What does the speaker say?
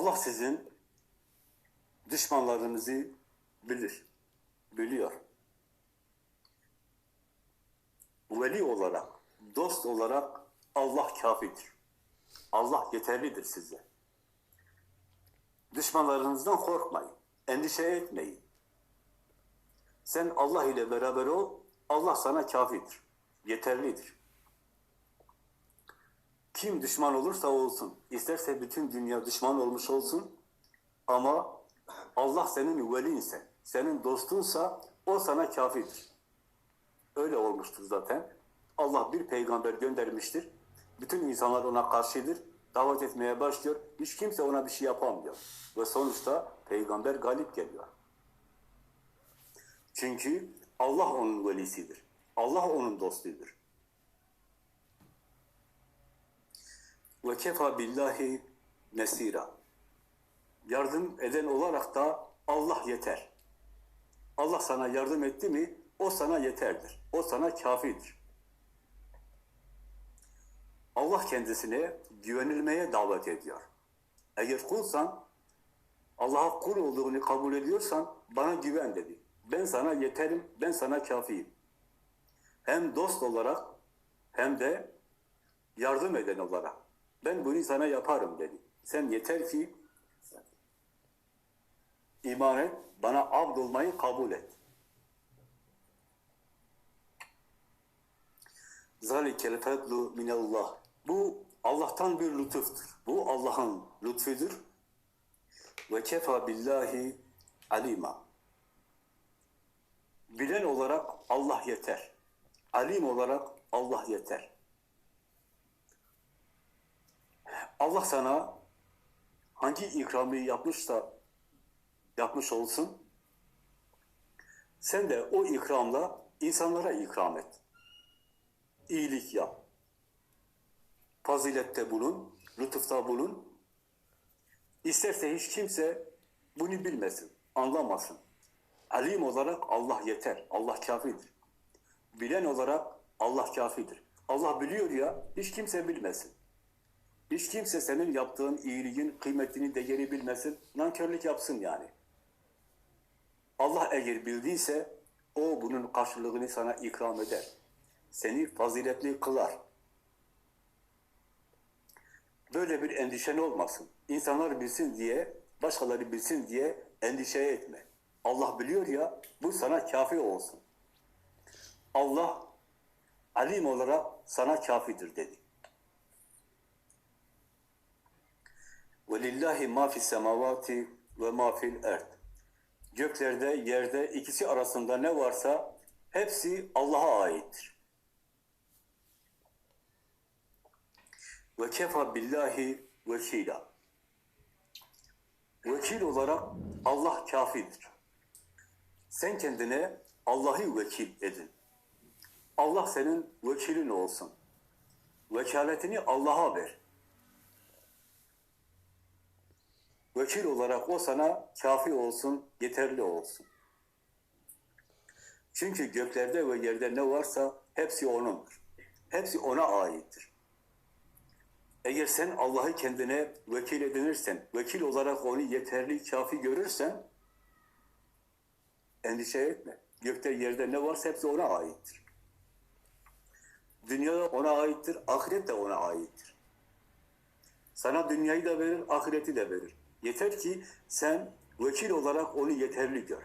Allah sizin düşmanlarınızı bilir, biliyor. Veli olarak, dost olarak Allah kafidir. Allah yeterlidir size. Düşmanlarınızdan korkmayın, endişe etmeyin. Sen Allah ile beraber ol, Allah sana kafidir, yeterlidir. Kim düşman olursa olsun, isterse bütün dünya düşman olmuş olsun ama Allah senin velinse, senin dostunsa o sana kafidir. Öyle olmuştur zaten. Allah bir peygamber göndermiştir. Bütün insanlar ona karşıdır. Davet etmeye başlıyor. Hiç kimse ona bir şey yapamıyor. Ve sonuçta peygamber galip geliyor. Çünkü Allah onun velisidir. Allah onun dostudur. Ve kefa billahi nesira. Yardım eden olarak da Allah yeter. Allah sana yardım etti mi o sana yeterdir. O sana kafidir. Allah kendisine güvenilmeye davet ediyor. Eğer kulsan, Allah'a kul olduğunu kabul ediyorsan bana güven dedi. Ben sana yeterim, ben sana kafiyim. Hem dost olarak hem de yardım eden olarak. Ben bunu sana yaparım dedi. Sen yeter ki iman et, bana abd olmayı kabul et. Zalikel fedlu minallah. Bu Allah'tan bir lütuftur. Bu Allah'ın lütfudur. Ve kefa billahi alima. Bilen olarak Allah yeter. Alim olarak Allah yeter. Allah sana hangi ikramı yapmışsa yapmış olsun, sen de o ikramla insanlara ikram et. İyilik yap. Fazilette bulun, lütufta bulun. İsterse hiç kimse bunu bilmesin, anlamasın. Alim olarak Allah yeter, Allah kafidir. Bilen olarak Allah kafidir. Allah biliyor ya, hiç kimse bilmesin. Hiç kimse senin yaptığın iyiliğin kıymetini, değeri bilmesin, nankörlük yapsın yani. Allah eğer bildiyse, o bunun karşılığını sana ikram eder. Seni faziletli kılar. Böyle bir endişen olmasın. İnsanlar bilsin diye, başkaları bilsin diye endişe etme. Allah biliyor ya, bu sana kafi olsun. Allah alim olarak sana kafidir dedi. ve lillahi ma fis semavati ve ma erd. Göklerde, yerde ikisi arasında ne varsa hepsi Allah'a aittir. Ve kefa billahi vekila. Vekil olarak Allah kafidir. Sen kendine Allah'ı vekil edin. Allah senin vekilin olsun. Vekaletini Allah'a ver. Vekil olarak o sana kafi olsun, yeterli olsun. Çünkü göklerde ve yerde ne varsa hepsi O'nundur. Hepsi O'na aittir. Eğer sen Allah'ı kendine vekil edinirsen, vekil olarak onu yeterli, kafi görürsen, endişe etme. Gökte, yerde ne varsa hepsi O'na aittir. Dünya O'na aittir, ahiret de O'na aittir. Sana dünyayı da verir, ahireti de verir. Yeter ki sen vekil olarak onu yeterli gör.